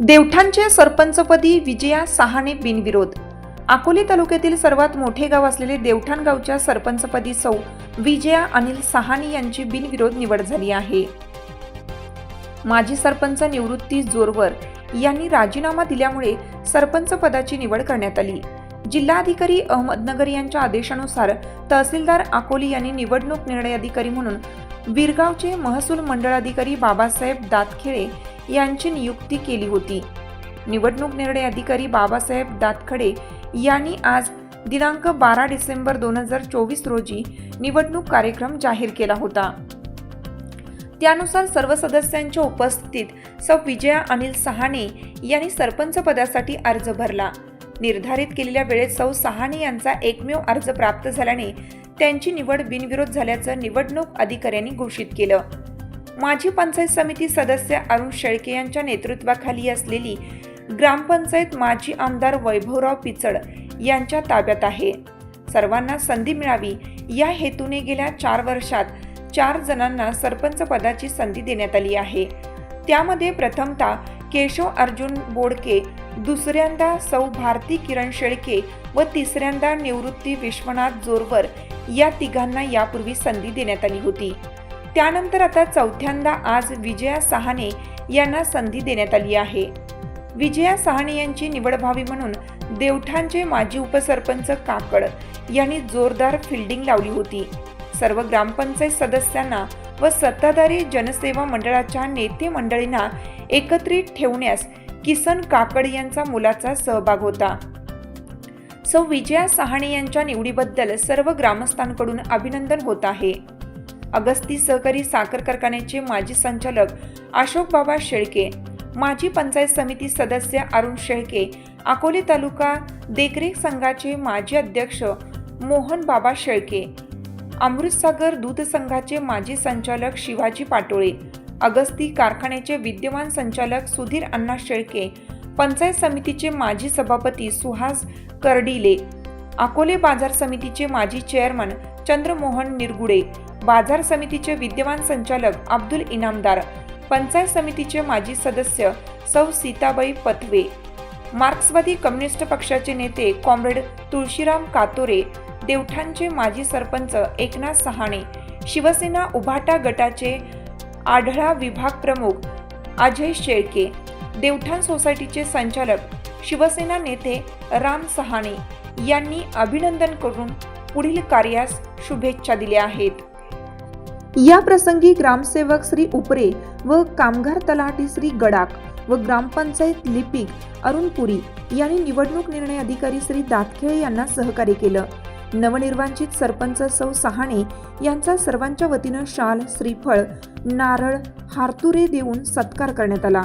देवठाणच्या सरपंचपदी विजया सहाने बिनविरोध. अकोले तालुक्यातील सर्वात मोठे गाव असलेले देवठाण गावच्या सरपंचपदी सौ विजया अनिल सहानी यांची बिनविरोध निवड झाली आहे. माजी सरपंच निवृत्ती जोरवर यांनी राजीनामा दिल्यामुळे सरपंच पदाची निवड करण्यात आली. जिल्हाधिकारी अहमदनगर यांच्या आदेशानुसार तहसीलदार अकोली यांनी निवडणूक निर्णय अधिकारी म्हणून बिरगावचे महसूल मंडळ अधिकारी बाबासाहेब दातखेळे यांची नियुक्ती केली होती. निवडणूक निर्णय अधिकारी बाबासाहेब दातखडे यांनी आज दिनांक बारा डिसेंबर दोन हजार चोवीस रोजी निवडणूक कार्यक्रम जाहीर केला होता. त्यानुसार सर्व सदस्यांच्या उपस्थितीत सौ विजया अनिल सहाने यांनी सरपंच पदासाठी अर्ज भरला. निर्धारित केलेल्या वेळेत सौ सहाने यांचा एकमेव अर्ज प्राप्त झाल्याने त्यांची निवड बिनविरोध झाल्याचं निवडणूक अधिकाऱ्यांनी घोषित केलं. माजी पंचायत समिती सदस्य अरुण शेळके यांच्या नेतृत्वाखाली असलेली ग्रामपंचायत माजी आमदार वैभवराव पिचड यांच्या ताब्यात आहे. सर्वांना संधी मिळावी या हेतूने गेल्या चार वर्षात चार जणांना सरपंच पदाची संधी देण्यात आली आहे. त्यामध्ये प्रथमतः केशव अर्जुन बोडके दुसऱ्यांदा सौ भारती किरण शेळके व तिसऱ्यांदा निवृत्ती विश्वनाथ जोरवर या तिघांना यापूर्वी संधी देण्यात आली होती. त्यानंतर आता चौथ्यांदा आज विजया सहाने यांना संधी देण्यात आली आहे. विजया सहाने यांची निवड व्हावी म्हणून देवठाणचे माजी उपसरपंच काकड यांनी जोरदार फिल्डिंग लावली होती. सर्व ग्रामपंचायत सदस्यांना व सत्ताधारी जनसेवा मंडळाच्या नेते मंडळींना एकत्रित ठेवण्यास किसन काकड यांचा मुलाचा सहभाग होता. सौ विजया सहाणे यांच्या निवडीबद्दल सर्व ग्रामस्थांकडून अभिनंदन होत आहे. अगस्ती सहकारी साखर कारखान्याचे माजी संचालक अशोक बाबा शेळके माजी पंचायत समिती सदस्य अरुण शेळके अकोले तालुका देखरेख संघाचे माजी अध्यक्ष मोहन बाबा शेळके अमृतसागर दूध संघाचे माजी संचालक शिवाजी पाटोळे अगस्ती कारखान्याचे विद्यमान संचालक सुधीर अण्णा शेळके पंचायत समितीचे माजी सभापती सुहास कर्डिले अकोले बाजार समितीचे माजी चेअरमन चंद्रमोहन निरगुडे बाजार समितीचे विद्यमान संचालक अब्दुल इनामदार पंचायत समितीचे माजी सदस्य सौ सीताबाई पथवे मार्क्सवादी कम्युनिस्ट पक्षाचे नेते कॉम्रेड तुळशीराम कातोरे देवठाणचे माजी सरपंच एकनाथ सहाणे शिवसेना उभाटा गटाचे आढळा विभाग प्रमुख अजय शेळके देवठाण सोसायटीचे संचालक शिवसेना नेते राम सहाणे यांनी अभिनंदन करून पुढील कार्यास शुभेच्छा दिल्या आहेत. या प्रसंगी ग्रामसेवक श्री उपरे व कामगार तलाठी श्री गडाक व ग्रामपंचायत लिपिक अरुण पुरी यांनी निवडणूक निर्णय अधिकारी श्री दातखेळे यांना सहकार्य केलं. नवनिर्वाचित सरपंच सौ सहाणे यांचा सर्वांच्या वतीनं शाल श्रीफळ नारळ हारतुरे देऊन सत्कार करण्यात आला.